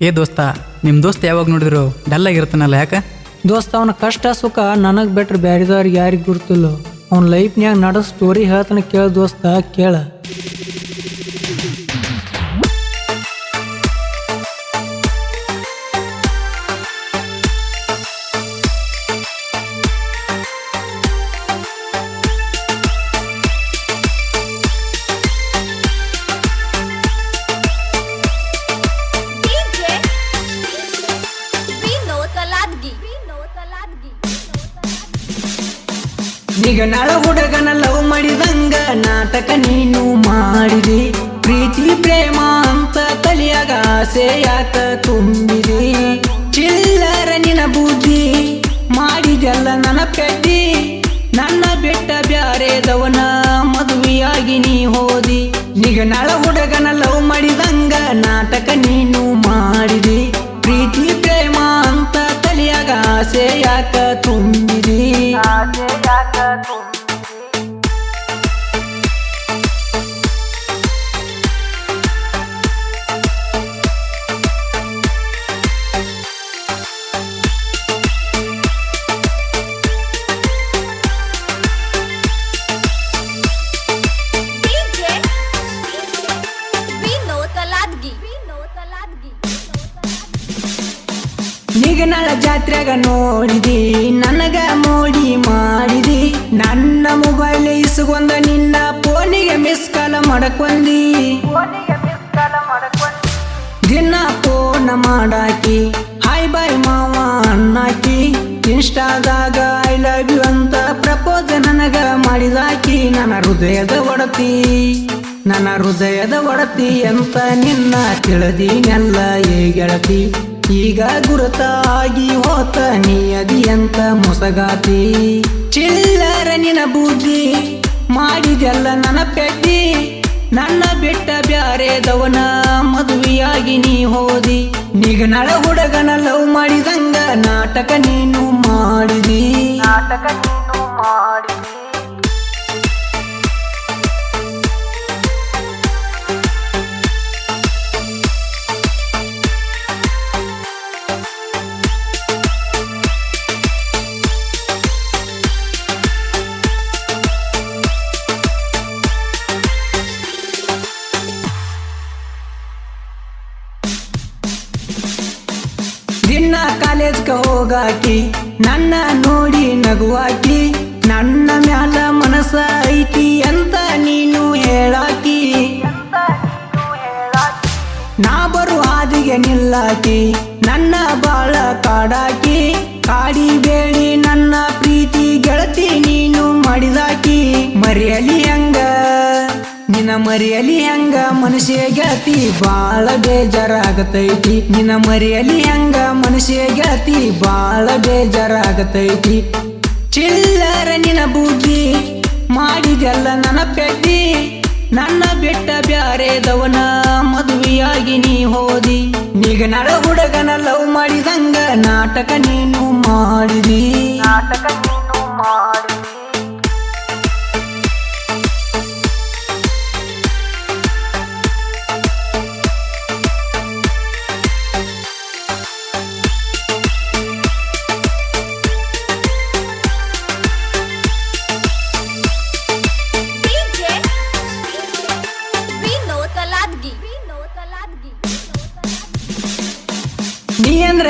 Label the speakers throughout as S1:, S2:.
S1: ಏ ದೋಸ್ತ ನಿಮ್ಮ ದೋಸ್ತ ಯಾವಾಗ ನೋಡಿದ್ರು ಡಲ್ ಆಗಿರ್ತಾನಲ್ಲ ಯಾಕ?
S2: ದೋಸ್ತ, ಅವನ ಕಷ್ಟ ಸುಖ ನನಗೆ ಬಿಟ್ರೆ ಬ್ಯಾರಿದವ್ರಿಗೆ ಯಾರಿಗೆ ಗುರ್ತಿಲ್ಲ. ಅವ್ನ ಲೈಫ್ನ್ಯಾಗ ನಡ ಸ್ಟೋರಿ ಹೇಳ್ತಾನೆ ಕೇಳ ದೋಸ್ತ, ಕೇಳ. ನಿಗನಾಳ ಹುಡುಗನ ಲವ್ ಮಾಡಿದಂಗ ನಾಟಕ ನೀನು ಮಾಡಿದೆ. ಪ್ರೀತಿ, ಪ್ರೇಮ ಅಂತ ತಲಿಯಾಗ ಆಸೆ ಯಾಕ ತುಂಬಿದೆ? ಚಿಲ್ಲರ ನಿನ ಬುದ್ಧಿ ಮಾಡಿದೆಲ್ಲ ನನ್ನ ಪೆಟ್ಟಿ. ನನ್ನ ಬಿಟ್ಟ ಬ್ಯಾರೆದವನ ಮದುವೆಯಾಗಿ ನೀ ಹೋದಿ. ಈಗ ನಳ ಹುಡುಗನ ಲವ್ ಮಾಡಿದಂಗ ನಾಟಕ ನೀನು ಮಾಡಿದೆ. ಪ್ರೀತಿ, ಪ್ರೇಮ ಅಂತ ತಲಿಯಾಗ ಆಸೆ ಯಾಕ ನಿಗನಾಳ ಜಾತ್ರೆಗ ನೋಡಿದಿ ನನಗ ಮಾಡಕೊಂದಿ ದಿನ ಫೋನ್ ಮಾಡಾಕಿ ಹಾಯ್ ಬಾಯ್ ಮಾವ ಅನ್ನಾಕಿ ಇನ್ಸ್ಟಾದಾಗ ಐ ಲವ್ ಯು ಅಂತ ಪ್ರಪೋಸ್ ನನಗ ಮಾಡಿದಾಕಿ ನನ್ನ ಹೃದಯದ ಒಡತಿ ನನ್ನ ಹೃದಯದ ಒಡತಿ ಅಂತ ನಿನ್ನ ತಿಳಿದಿನೆಲ್ಲ ಏ ಗೆಳತಿ. ಈಗ ಗುರುತಾಗಿ ಹೋತ ನೀ ಅದಿ ಅಂತ ಮೊಸಗಾತಿ. ಚಿಲ್ಲರ ನಿನ ಬೂದಿ ಮಾಡಿದೆಲ್ಲ ನನ್ನ ಪೆದ್ದಿ ನನ್ನ ಬಿಟ್ಟ ಬ್ಯಾರೆದವನ ಮದುವೆಯಾಗಿ ನೀ ಹೋದಿ. ನಿಗನಳ ಹುಡುಗನ ಲವ್ ಮಾಡಿದಂಗ ನಾಟಕ ನೀನು ಮಾಡಿದಿ. ನಾಟಕ ನೀನು ಮಾಡಿದಿ. ಕಾಲೇಜ್ಗೆ ಹೋಗಾಕಿ, ನನ್ನ ನೋಡಿ ನಗುವಾಕಿ, ನನ್ನ ಮ್ಯಾಲ ಮನಸ್ಸ ಐತಿ ಅಂತ ನೀನು ಹೇಳಾಕಿ. ನಾ ಬರು ಹಾದಿಗೆ ನಿಲ್ಲಾಕಿ, ನನ್ನ ಬಾಳ ಕಾಡಾಕಿ, ಕಾಡಿ ಬೇಡಿ ನನ್ನ ಪ್ರೀತಿ ಗೆಳತಿ ನೀನು ಮಾಡಿದಾಕಿ. ಮರೆಯಲಿ ಹೆಂಗ ನಿನ್ನ ಮರಿಯಲಿ ಹೆಂಗ ಮನುಷ್ಯ ಗತಿ ಬಾಳ ಬೇಜಾರಾಗತೈತಿ. ನಿನ್ನ ಮರಿಯಲಿ ಹೆಂಗ ಮನುಷ್ಯ ಗತಿ ಬಾಳ ಬೇಜಾರಾಗತೈತಿ. ಚಿಲ್ಲರ ನಿನ ಬೂದಿ, ಮಾಡಿದೆಲ್ಲ ನನ್ನ ಪೆಟ್ಟಿ ನನ್ನ ಬಿಟ್ಟ ಬ್ಯಾರೆದವನ ಮದುವೆಯಾಗಿ ನೀ ಹೋದಿ. ನಡ ಹುಡುಗನ ಲವ್ ಮಾಡಿದಂಗ ನಾಟಕ ನೀನು ಮಾಡಿದಿ. ನಾಟಕ ನೀನು ಮಾಡಿದಿ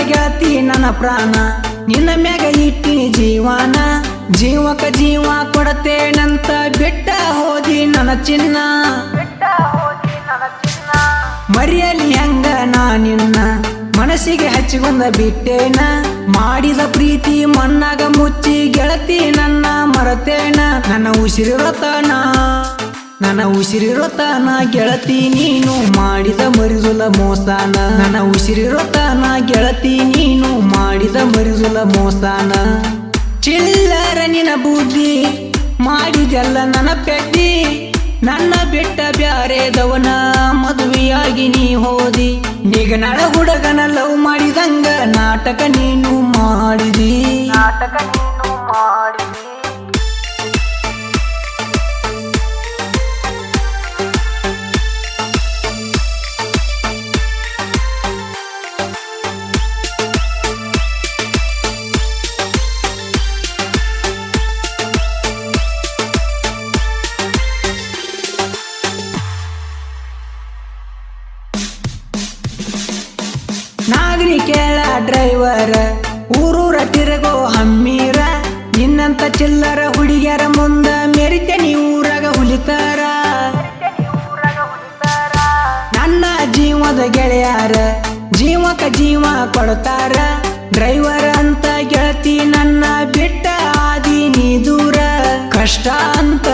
S2: ಗೆಳತಿ ನನ್ನ ಪ್ರಾಣ. ನಿನ್ನ ಮ್ಯಾಗ ಇಟ್ಟಿ ಜೀವಾನ. ಜೀವಕ ಜೀವ ಕೊಡತೇನಂತ ಬಿಟ್ಟ ಹೋದಿ ನನ್ನ ಚಿನ್ನ. ಮರಿಯಲಿ ಹೆಂಗ ನಾ ನಿನ್ನ. ಮನಸ್ಸಿಗೆ ಹಚ್ಚಿಕೊಂಡ ಬಿಟ್ಟೇನ. ಮಾಡಿದ ಪ್ರೀತಿ ಮಣ್ಣಾಗ ಮುಚ್ಚಿ ಗೆಳತಿ ನನ್ನ ಮರತೇನ. ನನ್ನ ಉಸಿರಿರತನ ನನ್ನ ಉಸಿರಿರತನ ಗೆಳತಿ ನೀನು ಮಾಡಿದ ಮರಿದುಲ ಮೋಸಾನ. ನನ್ನ ಉಸಿರಿರತನ ಗೆಳತಿ ನೀನು ಮಾಡಿದ ಮರಿದುಲ ಮೋಸಾನ. ಚಿಲ್ಲರ ನಿನ ಬುದ್ಧಿ ಮಾಡಿದೆಲ್ಲ ನನ್ನ ಪೆಟ್ಟಿ ನನ್ನ ಬಿಟ್ಟ ಬ್ಯಾರೆದವನ ಮದುವೆಯಾಗಿ ನೀ ಹೋದಿ. ನಿಗನಳ ಹುಡುಗನ ಲವ್ ಮಾಡಿದಂಗ ನಾಟಕ ನೀನು ಮಾಡಿದಿ. ನಾಟಕ ನೀನು ಮಾಡಿದಿ. ಮಗನಿ ಕೇಳ ಡ್ರೈವರ, ಊರೂರ ತಿರುಗೋ ಹಮ್ಮೀರ. ನಿನ್ನಂತ ಚಿಲ್ಲರ ಹುಡುಗಿಯರ ಮುಂದ ಮೆರಿತೆ ಊರಾಗ ಹುಲಿತಾರ. ನನ್ನ ಜೀವದ ಗೆಳೆಯಾರ, ಜೀವಕ ಜೀವ ಕೊಡ್ತಾರ. ಡ್ರೈವರ್ ಅಂತ ಗೆಳತಿ ನನ್ನ ಬಿಟ್ಟ ಆದಿ ನೀ ದೂರ, ಕಷ್ಟ ಅಂತ.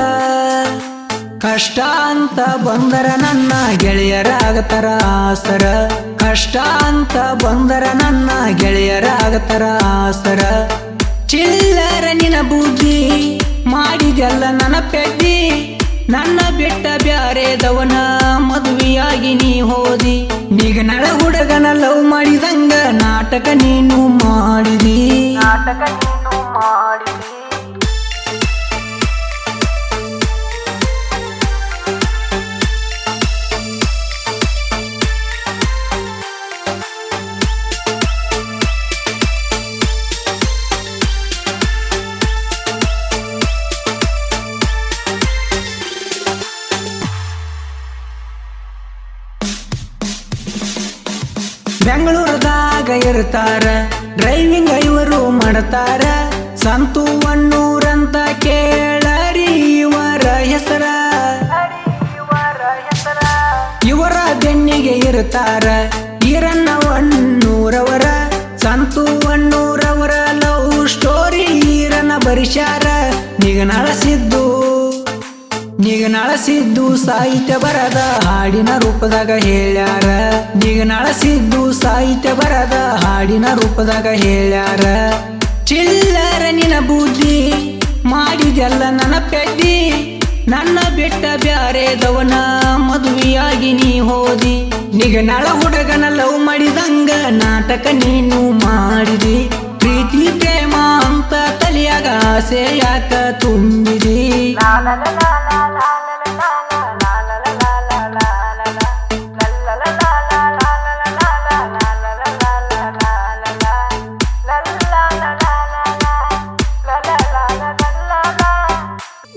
S2: ಕಷ್ಟ ಅಂತ ಬಂದರ ನನ್ನ ಗೆಳೆಯರಾಗತರ ಆಸರ ಕಷ್ಟ ಅಂತ ಬಂದರ ನನ್ನ ಗೆಳೆಯರಾಗತರ ಆಸರ ಚಿಲ್ಲರ ನಿನ ಬೂದಿ ಮಾಡಿದೆಲ್ಲ ನನ್ನ ಪೆಟ್ಟಿ ನನ್ನ ಬಿಟ್ಟ ಬ್ಯಾರೆದವನ ಮದುವೆಯಾಗಿ ನೀ ಹೋದಿ. ನಿಗನಳ ಹುಡುಗನ ಲವ್ ಮಾಡಿದಂಗ ನಾಟಕ ನೀನು ಮಾಡಿದಿ. ನಾಟಕ ನೀನು ಮಾಡಿದಿ. ಬೆಂಗಳೂರದಾಗ ಇರ್ತಾರ ಡ್ರೈವಿಂಗ್ ಐವರು ಮಾಡ್ತಾರ. ಸಂತು ಅಣ್ಣೂರಂತ ಕೇಳರಿ ಇವರ ಹೆಸರ. ಇವರ ಬೆನ್ನಿಗೆ ಇರ್ತಾರ ಈರನ್ನ ಅಣ್ಣೂರವರ ಸಂತು ಅಣ್ಣೂರವರ ಲವ್ ಸ್ಟೋರಿ ಈರನ್ನ ನೀಗ ನಿಗನಳಸಿದ್ದು ನಿಗನಳಸಿದ್ದು ಸಾಹಿತ್ಯ ಬರದ ಹಾಡಿನ ರೂಪದಾಗ ಹೇಳ್ಯಾರ. ನಿಗನಳಸಿದ್ದು ಸಾಹಿತ್ಯ ಬರದ ಹಾಡಿನ ರೂಪದಾಗ ಹೇಳ್ಯಾರ. ಚಿಲ್ಲರ ನಿನ ಬುದ್ಧಿ ಮಾಡಿದೆಲ್ಲ ನನ್ನ ಪೆದ್ದಿ. ನನ್ನ ಬಿಟ್ಟ ಬ್ಯಾರೆದವನ ಮದುವೆಯಾಗಿ ನೀ ಹೋದಿ. ನಿಗನಳ ಹುಡುಗನ ಲವ್ ಮಾಡಿದಂಗ ನಾಟಕ ನೀನು ಮಾಡಿದಿ. ಪ್ರೀತಿ, ಪ್ರೇಮ ಅಂತ ತಲೆಯಾಗ ಆಸೆ ಯಾಕ ತುಂಬಿದಿ?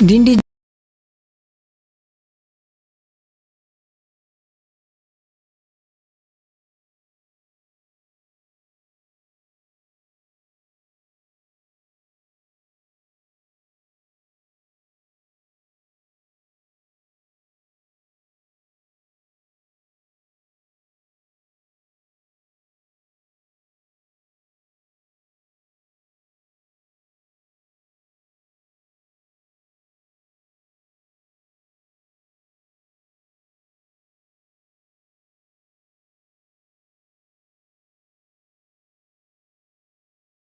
S2: dindi